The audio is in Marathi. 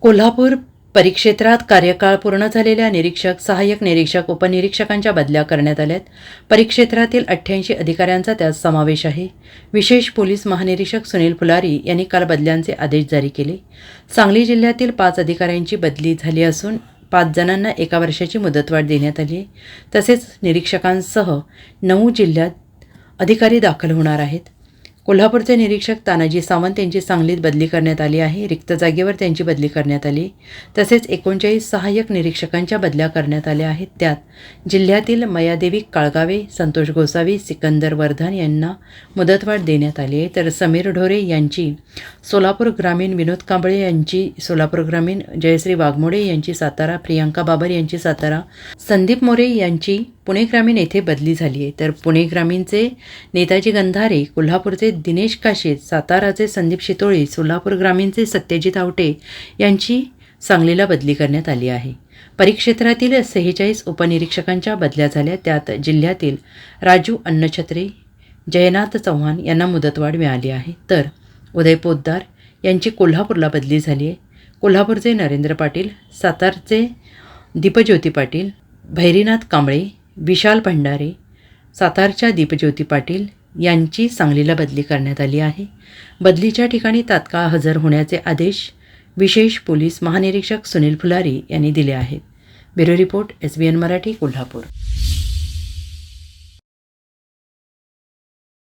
कोल्हापूर परिक्षेत्रात कार्यकाळ पूर्ण झालेल्या निरीक्षक सहाय्यक निरीक्षक उपनिरीक्षकांच्या बदल्या करण्यात आल्यात. परिक्षेत्रातील अठ्ठ्याऐंशी अधिकाऱ्यांचा त्यात समावेश आहे. विशेष पोलीस महानिरीक्षक सुनील फुलारी यांनी काल बदल्यांचे आदेश जारी केले. सांगली जिल्ह्यातील पाच अधिकाऱ्यांची बदली झाली असून पाच जणांना एका वर्षाची मुदतवाढ देण्यात आली आहे. तसेच निरीक्षकांसह नऊ जिल्ह्यात अधिकारी दाखल होणार आहेत. कोल्हापूरचे निरीक्षक तानाजी सावंत यांची सांगलीत बदली करण्यात आली आहे. रिक्त जागेवर त्यांची बदली करण्यात आली. तसेच एकोणचाळीस सहाय्यक निरीक्षकांच्या बदल्या करण्यात आल्या आहेत. त्यात जिल्ह्यातील मयादेवी काळगावे संतोष गोसावी सिकंदर वर्धन यांना मुदतवाढ देण्यात आली आहे. तर समीर ढोरे यांची सोलापूर ग्रामीण विनोद कांबळे यांची सोलापूर ग्रामीण जयश्री वाघमोडे यांची सातारा प्रियांका बाबर यांची सातारा संदीप मोरे यांची पुणे ग्रामीण येथे बदली झाली आहे तर पुणे ग्रामीणचे नेताजी गंधारे कोल्हापूरचे दिनेश काशेत साताराचे संदीप शितोळे सोलापूर ग्रामीणचे सत्यजित आवटे यांची सांगलीला बदली करण्यात आली आहे. परिक्षेत्रातील सेहेचाळीस उपनिरीक्षकांच्या बदल्या झाल्या. त्यात जिल्ह्यातील राजू अन्नछत्रे जयनाथ चव्हाण यांना मुदतवाढ मिळाली आहे. तर उदय पोद्दार यांची कोल्हापूरला बदली झाली आहे कोल्हापूरचे नरेंद्र पाटील सातारचे दीपज्योती पाटील भैरीनाथ कांबळे विशाल भंडारे सातारच्या दीपज्योती पाटील यांची सांगलीला बदली करण्यात आली आहे. बदलीच्या ठिकाणी तात्काळ हजर होण्याचे आदेश विशेष पोलीस महानिरीक्षक सुनील फुलारी यांनी दिले आहेत. Bureau report S B N Marathi Kolhapur.